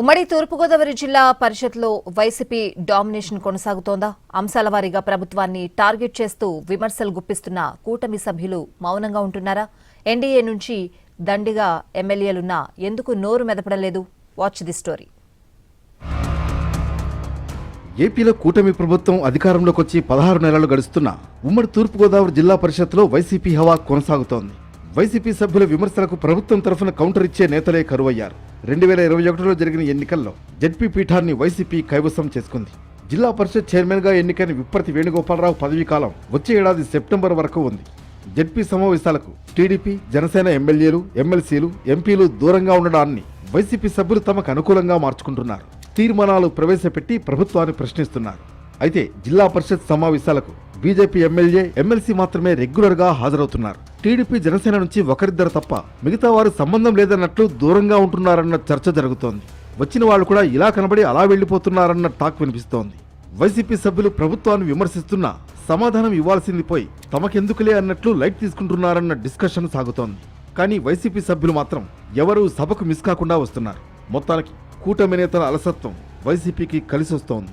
ఉమ్మడి తూర్పుగోదావరి జిల్లా పరిషత్లో YCP domination కొనసాగుతోందా? అంశాల వారీగా ప్రభుత్వాన్ని టార్గెట్ చేస్తూ విమర్శలు గుప్పిస్తున్న కూటమి సభ్యులు మౌనంగా ఉంటున్నారా? ఎన్డీఏ నుంచి దండిగా ఎమ్మెల్యేలున్నా ఎందుకు నోరు మెదపడం లేదు వాచ్ ది స్టోరీ. ఏపీలో కూటమి ప్రభుత్వం అధికారంలోకి వచ్చి పదహారు నెలలు గడుస్తున్న ఉమ్మడి తూర్పుగోదావరి జిల్లా పరిషత్లో వైసీపీ హవా కొనసాగుతోంది. వైసీపీ సభ్యుల విమర్శలకు ప్రభుత్వం తరఫున కౌంటర్ ఇచ్చే నేతలే కరువయ్యారు. రెండు వేల ఇరవై ఒకటిలో జరిగిన ఎన్నికల్లో జడ్పీ పీఠాన్ని వైసీపీ కైవసం చేసుకుంది. జిల్లా పరిషత్ చైర్మన్గా ఎన్నికైన విప్పర్తి వేణుగోపాలరావు పదవీ కాలం వచ్చే ఏడాది సెప్టెంబర్ వరకు ఉంది. జడ్పీ సమావేశాలకు టీడీపీ జనసేన ఎమ్మెల్యేలు ఎమ్మెల్సీలు ఎంపీలు దూరంగా ఉండడాన్ని వైసీపీ సభ్యులు తమకు అనుకూలంగా మార్చుకుంటున్నారు. తీర్మానాలు ప్రవేశపెట్టి ప్రభుత్వాన్ని ప్రశ్నిస్తున్నారు. అయితే జిల్లా పరిషత్ సమావేశాలకు బీజేపీ ఎమ్మెల్యే ఎమ్మెల్సీ మాత్రమే రెగ్యులర్గా హాజరవుతున్నారు. టీడీపీ జనసేన నుంచి ఒకరిద్దరు తప్ప మిగతా వారు సంబంధం లేదన్నట్లు దూరంగా ఉంటున్నారన్న చర్చ జరుగుతోంది. వచ్చిన వాళ్ళు కూడా ఇలా కనబడి అలా వెళ్ళిపోతున్నారన్న టాక్ వినిపిస్తోంది. వైసీపీ సభ్యులు ప్రభుత్వాన్ని విమర్శిస్తున్నా సమాధానం ఇవ్వాల్సింది పోయి తమకెందుకులే అన్నట్లు లైట్ తీసుకుంటున్నారన్న డిస్కషన్ సాగుతోంది. కానీ వైసీపీ సభ్యులు మాత్రం ఎవరూ సభకు మిస్ కాకుండా వస్తున్నారు. మొత్తానికి కూటమి నేతల అలసత్వం వైసీపీకి కలిసొస్తోంది.